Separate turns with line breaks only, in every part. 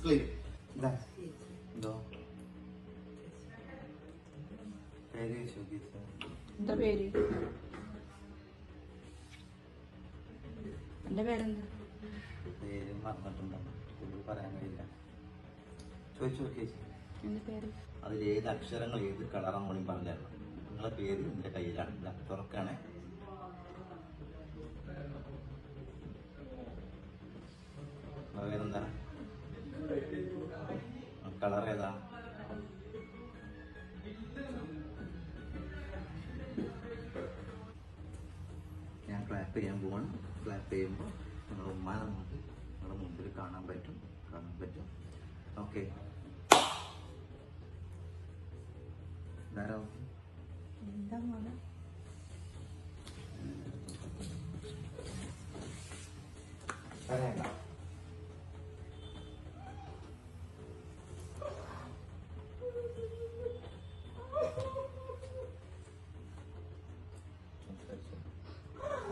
Sleep Да. ചോദിച്ചു
എന്താ പേര് പേരെന്താ
പേര് മറന്നിട്ടുണ്ടോ കൂടുതൽ പറയാൻ കഴിയില്ല ചോദിച്ചു നോക്കിയേ
എന്റെ പേര്
അതിൽ ഏത് അക്ഷരങ്ങൾ ഏത് കളറാണ് കൂടി പറഞ്ഞു നിങ്ങളെ പേര് എന്റെ കയ്യിലാണ് തുറക്കാണ് പേരെന്താ കളർ ഏതാ ഞാൻ ക്ലാപ്പ് ചെയ്യാൻ പോവാണ്. ക്ലാപ്പ് ചെയ്യുമ്പോൾ നിങ്ങളുടെ ഉമ്മ നമുക്ക് നിങ്ങളുടെ മുമ്പിൽ കാണാൻ പറ്റും. കാണാൻ പറ്റും. ഓക്കെ ധാരാളം
എന്താ മോനെ?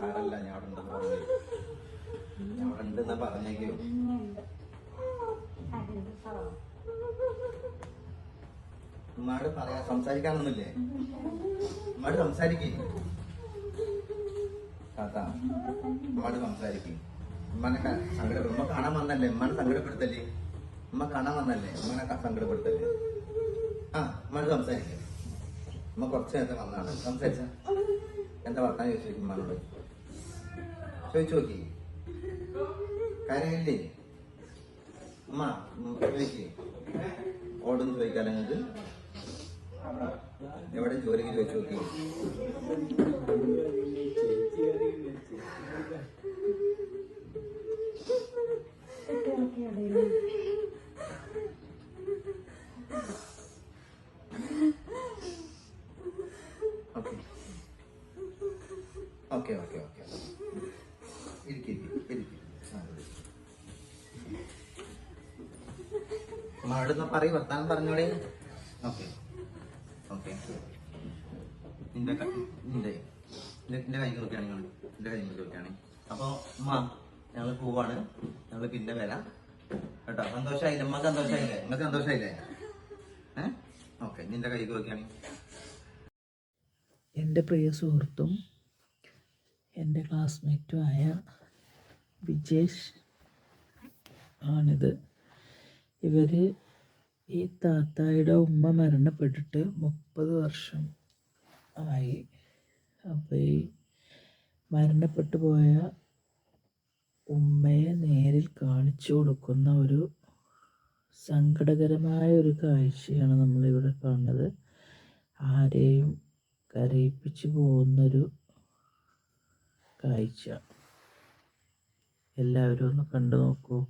ആരല്ല ഞാൻ അവിടെ ഉണ്ടെന്ന് പറഞ്ഞു ഞാൻ അവിടെ ഉണ്ടെന്ന് പറഞ്ഞേക്കോ. ഉമ്മാട് പറയാ സംസാരിക്കാനൊന്നുമില്ലേ? ഉമ്മാട് സംസാരിക്കേ. താത്ത ഉമ്മാട് സംസാരിക്കേ. ഉമ്മനെ സങ്കടപ്പെടും ഉമ്മ കാണാൻ വന്നല്ലേ? ഉമ്മനെ സങ്കടപ്പെടുത്തല്ലേ? ഉമ്മ കാണാൻ വന്നല്ലേ? ഉമ്മനെ സങ്കടപ്പെടുത്തല്ലേ? ആ ഉമ്മാട് സംസാരിക്കേ. ഉമ്മ കുറച്ച് നേരത്തെ വന്നാണ്. സംസാരിച്ച? എന്താ വർത്താനം ചോദിച്ചു ഉമ്മാനോട്? ചോദിച്ചു നോക്കി കാര്യമില്ലേ അമ്മ ചോദിക്കേ. ഓടുന്ന് ചോദിക്കാലോ നിങ്ങൾക്ക് എവിടെ ജോലിക്ക് ചോദിച്ചു നോക്കി ഓക്കെ. Okay okay okay. മാടുന്ന പറയും വർത്താനം പറഞ്ഞോളെ. ഓക്കെ. ഓക്കെ. നിന്റെ നിന്റെ നിന്റെ കൈ ഞങ്ങൾ നിന്റെ കൈ നോക്കുകയാണെങ്കിൽ അപ്പോൾ അമ്മ ഞങ്ങൾ പോവാണ്. ഞങ്ങൾ പിന്നെ വരാം. കേട്ടോ? സന്തോഷമായില്ലേ ഉമ്മ സന്തോഷമായില്ലേ നിങ്ങൾക്ക് സന്തോഷമായില്ലേ ഏഹ് ഓക്കെ. നിന്റെ കൈ നോക്കുകയാണെങ്കിൽ
എന്റെ പ്രിയ സുഹൃത്തും എന്റെ ക്ലാസ്മേറ്റുമായ വിജേഷ് ആണിത്. ഇവർ ഈ താത്തായുടെ ഉമ്മ മരണപ്പെട്ടിട്ട് മുപ്പത് വർഷം ആയി. അപ്പോൾ ഈ മരണപ്പെട്ടു പോയ ഉമ്മയെ നേരിൽ കാണിച്ചു കൊടുക്കുന്ന ഒരു സങ്കടകരമായ ഒരു കാഴ്ചയാണ് നമ്മളിവിടെ കാണുന്നത്. ആരെയും കരയിപ്പിച്ചു പോകുന്നൊരു കാഴ്ച. എല്ലാവരും ഒന്ന് കണ്ടു നോക്കൂ.